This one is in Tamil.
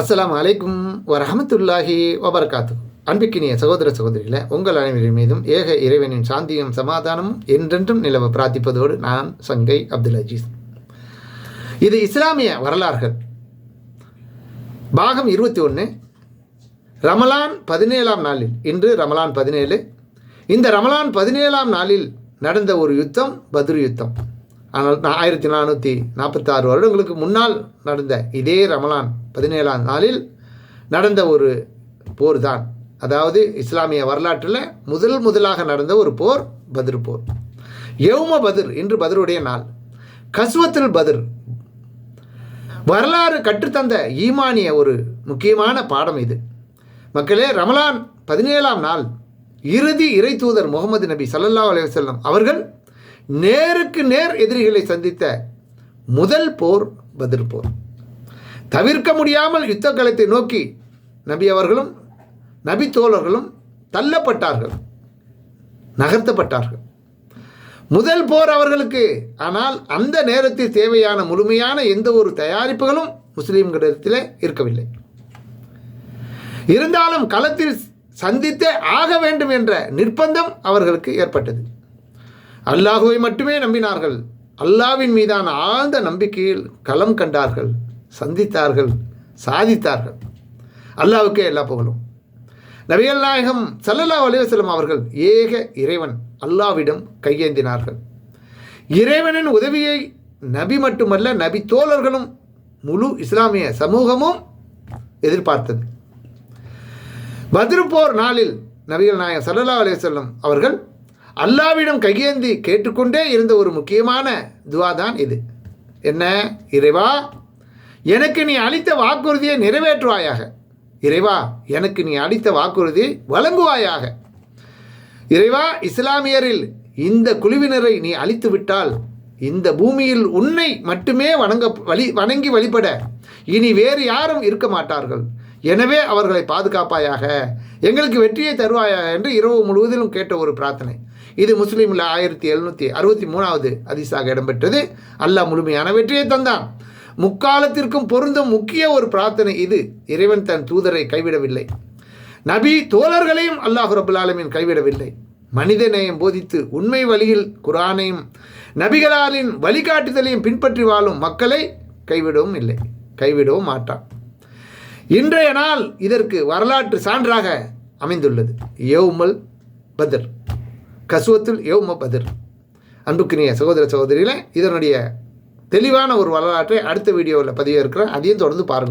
அஸ்லாம் அலைக்கும் வரஹமத்துல்லாஹி வபரகாத்து. அன்பிக்கினிய சகோதர சகோதரிகளை உங்கள் அனைவரின் மீதும் ஏக இறைவனின் சாந்தியும் சமாதானமும் என்றென்றும் நிலவ பிரார்த்திப்பதோடு நான் சங்கை அப்துல் அஜீஸ். இது இஸ்லாமிய வரலாறுகள். பாகம் இருபத்தி ஒன்று ரமலான் பதினேழாம் நாளில் இன்று ரமலான் பதினேழு. இந்த ரமலான் பதினேழாம் நாளில் நடந்த ஒரு யுத்தம் பத்ரு யுத்தம். ஆனால் நான் ஆயிரத்தி நானூற்றி நாற்பத்தாறு வருடங்களுக்கு முன்னால் நடந்த இதே ரமலான் பதினேழாம் நாளில் நடந்த ஒரு போர் தான் அதாவது இஸ்லாமிய வரலாற்றில் முதல் முதலாக நடந்த ஒரு போர் பதிர் போர். யௌம பதிர் இன்று பதிருடைய நாள். கஸ்வத்தில் பதிர். வரலாறு கற்றுத்தந்த ஈமானிய ஒரு முக்கியமான பாடம் இது. மக்களே ரமலான் பதினேழாம் நாள் இறுதி இறை தூதர் முகமது நபி ஸல்லல்லாஹு அலைஹி அவர்கள் நேருக்கு நேர் எதிரிகளை சந்தித்த முதல் போர் பதில் போர். தவிர்க்க முடியாமல் யுத்த களத்தை நோக்கி நபி அவர்களும் நபி தோழர்களும் தள்ளப்பட்டார்கள் நகர்த்தப்பட்டார்கள். முதல் போர் அவர்களுக்கு ஆனால் அந்த நேரத்தில் தேவையான முழுமையான எந்த ஒரு தயாரிப்புகளும் முஸ்லீம்களிடத்தில் இருக்கவில்லை. இருந்தாலும் களத்தில் சந்தித்தே ஆக வேண்டும் என்ற நிர்பந்தம் அவர்களுக்கு ஏற்பட்டது. அல்லாஹுவை மட்டுமே நம்பினார்கள். அல்லாவின் மீதான ஆழ்ந்த நம்பிக்கையில் களம் கண்டார்கள் சந்தித்தார்கள் சாதித்தார்கள். அல்லாவுக்கே எல்லா புகழும். நபிகள் நாயகம் சல்லல்லா அலிவசலம் அவர்கள் ஏக இறைவன் அல்லாவிடம் கையேந்தினார்கள். இறைவனின் உதவியை நபி மட்டுமல்ல நபி தோழர்களும் முழு இஸ்லாமிய சமூகமும் எதிர்பார்த்தது. பத்ருப்போர் நாளில் நபிகள் நாயகம் சல்லல்லா அலிவசல்லம் அவர்கள் அல்லாவிடம் கையேந்தி கேட்டுக்கொண்டே இருந்த ஒரு முக்கியமான துவா தான் இது. என்ன? இறைவா எனக்கு நீ அளித்த வாக்குறுதியை நிறைவேற்றுவாயாக. இறைவா எனக்கு நீ அளித்த வாக்குறுதியை வழங்குவாயாக. இறைவா இஸ்லாமியரில் இந்த குழுவினரை நீ அழித்து விட்டால் இந்த பூமியில் உன்னை மட்டுமே வணங்க வழி வணங்கி வழிபட இனி வேறு யாரும் இருக்க மாட்டார்கள். எனவே அவர்களை பாதுகாப்பாயாக எங்களுக்கு வெற்றியை தருவாயாக என்று இரவு முழுவதிலும் கேட்ட ஒரு பிரார்த்தனை. இது முஸ்லீமில் ஆயிரத்தி எழுநூற்றி அறுபத்தி மூணாவது அதிசாக இடம்பெற்றது. அல்லாஹ் முழுமையான வெற்றியை தந்தான். முக்காலத்திற்கும் பொருந்தும் முக்கிய ஒரு பிரார்த்தனை இது. இறைவன் தன் தூதரை கைவிடவில்லை. நபி தோழர்களையும் அல்லாஹ் ரபுல் கைவிடவில்லை. மனித நேயம் போதித்து உண்மை வழியில் குரானையும் நபிகளாலின் வழிகாட்டுதலையும் பின்பற்றி வாழும் மக்களை கைவிடவும் இல்லை. கைவிடவும் மாட்டான். இன்றைய நாள் இதற்கு வரலாற்று சான்றாக அமைந்துள்ளது. யோமல் பதர். கசுவத்தில் யோம பதர். அன்புக்கினிய சகோதர சகோதரிகளே இதனுடைய தெளிவான ஒரு வரலாற்றை அடுத்த வீடியோவில் பதிவு இருக்கிறேன் அதையும் தொடர்ந்து பாருங்கள்.